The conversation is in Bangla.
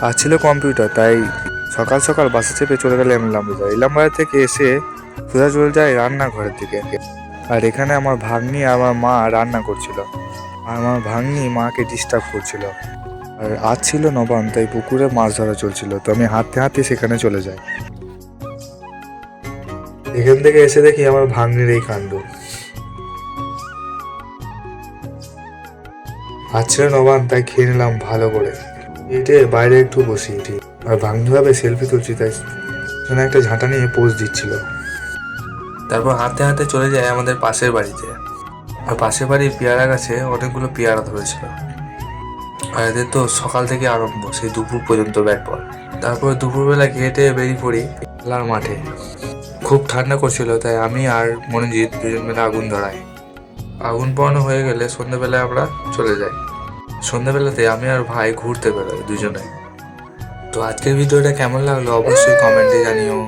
আর ছিল কম্পিউটার তাই সকাল সকাল বাসে চেপে চলে গেলাম ইলামবাজার। ইলামবাজার থেকে এসে সোজা চলে যায় রান্নাঘরের দিকে। আর এখানে আমার ভাগ্নি আমার মা রান্না করছিল। আর আমার ভাগ্নি মাকে ডিস্টার্ব করছিল। আর আজ ছিল নবান তাই পুকুরে মাছ ধরা চলছিল। তো আমি হাঁটতে হাঁটতে সেখানে চলে যাই। এখান থেকে এসে দেখি আমার ভাগ্নির এই কাণ্ড। আজ ছিল নবান তাই খেয়ে নিলাম ভালো করে। এটে বাইরে একটু বসি আর ভাগ্নিভাবে সেলফি তুলছি, তাই জন্য একটা ঝাঁটা নিয়ে পোজ দিচ্ছিল। তারপর হাঁটতে হাতে চলে যায় আমাদের পাশের বাড়িতে। আর পাশের বাড়ির পেয়ারা গাছে অনেকগুলো পেয়ারা ধরেছিল। আর এদের তো সকাল থেকে আরম্ভ, সেই দুপুর পর্যন্ত ব্যাট বল। তারপর দুপুরবেলা হেঁটে বেরিয়ে পড়ি খেলার মাঠে। খুব ঠান্ডা করছিল, তাই আমি আর মনোজিৎ দুজন মিলে আগুন ধরাই। আগুন পোড়ানো হয়ে গেলে সন্ধ্যেবেলায় আমরা চলে যাই। সন্ধ্যাবেলাতে আমি আর ভাই ঘুরতে বেরোই দুজনে। তো আজকের ভিডিওটা কেমন লাগল অবশ্যই কমেন্টে জানিও।